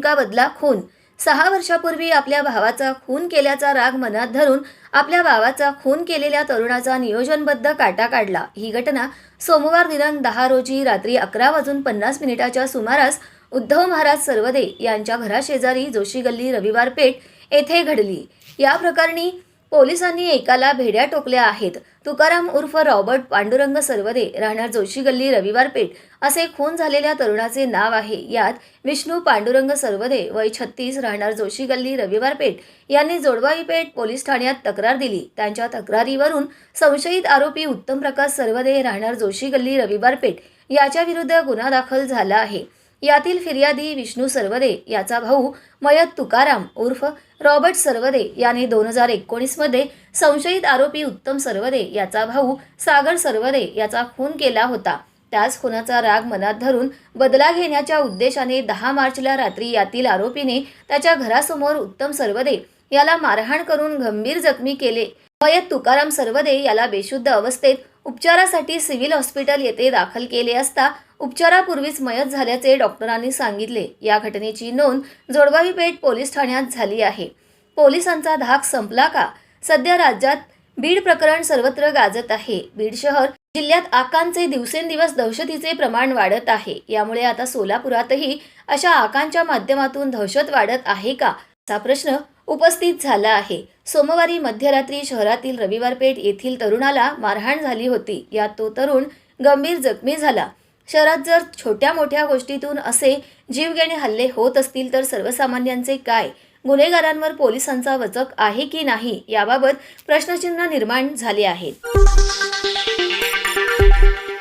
का बदला खून. सहा वर्षापूर्वी आपल्या भावाचा खून केल्याचा राग मनात धरून आपल्या भावाचा खून केलेल्या तरुणाचा नियोजनबद्ध काटा काढला. ही घटना सोमवार दिनांक दहा रोजी रात्री अकरा वाजून पन्नास मिनिटाच्या सुमारास उद्धव महाराज सर्वदे यांच्या घराशेजारी जोशी गल्ली रविवार पेठ येथे घडली. या प्रकरणी पोलिसांनी एकाला भेड्या टोकल्या आहेत. तुकाराम उर्फ रॉबर्ट पांडुरंग सर्वदे राहणार जोशी गल्ली रविवार पेठ असे खून झालेल्या तरुणाचे नाव आहे. यात विष्णू पांडुरंग सर्वदे वय छत्तीस राहणार जोशी गल्ली रविवार पेठ यांनी जोडवाई पेठ पोलीस ठाण्यात तक्रार दिली. त्यांच्या तक्रारीवरून संशयित आरोपी उत्तम प्रकाश सर्वदे राहणार जोशी गल्ली रविवार पेठ याच्या विरुद्ध गुन्हा दाखल झाला आहे. यातील फिर्यादी विष्णू सर्वदे याचा भाऊ मयत तुकाराम उर्फ रॉबर्ट सर्वदे याने दोन हजार एकोणीसमध्ये संशयित आरोपी उत्तम सर्वदे याचा भाऊ सागर सर्वदे याचा खून केला होता. त्याच खुनाचा राग मनात धरून बदला घेण्याच्या उद्देशाने दहा मार्चला रात्री यातील आरोपीने त्याच्या घरासमोर उत्तम सर्वदे याला मारहाण करून गंभीर जखमी केले. मयत तुकाराम सर्वदे याला बेशुद्ध अवस्थेत उपचारासाठी सिव्हिल हॉस्पिटल येथे दाखल केले असता उपचारापूर्वीच मयत झाल्याचे डॉक्टरांनी सांगितले. या घटनेची नोंद जोडवावी पेठ पोलीस ठाण्यात झाली आहे. पोलिसांचा धाक संपला का? सध्या राज्यात बीड प्रकरण सर्वत्र गाजत आहे. बीड शहर जिल्ह्यात आकांचे दिवसेंदिवस दहशतीचे प्रमाण वाढत आहे. यामुळे आता सोलापुरातही अशा आकांच्या माध्यमातून दहशत वाढत आहे का? असा प्रश्न उपस्थित झाला आहे. सोमवारी मध्यरात्री शहरातील रविवार पेठ येथील तरुणाला मारहाण झाली होती. यात तो तरुण गंभीर जखमी झाला. शहरात जर छोट्या मोठ्या गोष्टीतून असे जीवघेणे हल्ले होत असतील तर सर्वसामान्यांचे काय? गुन्हेगारांवर पोलिसांचा वचक आहे की नाही? याबाबत प्रश्नचिन्ह निर्माण झाले आहेत.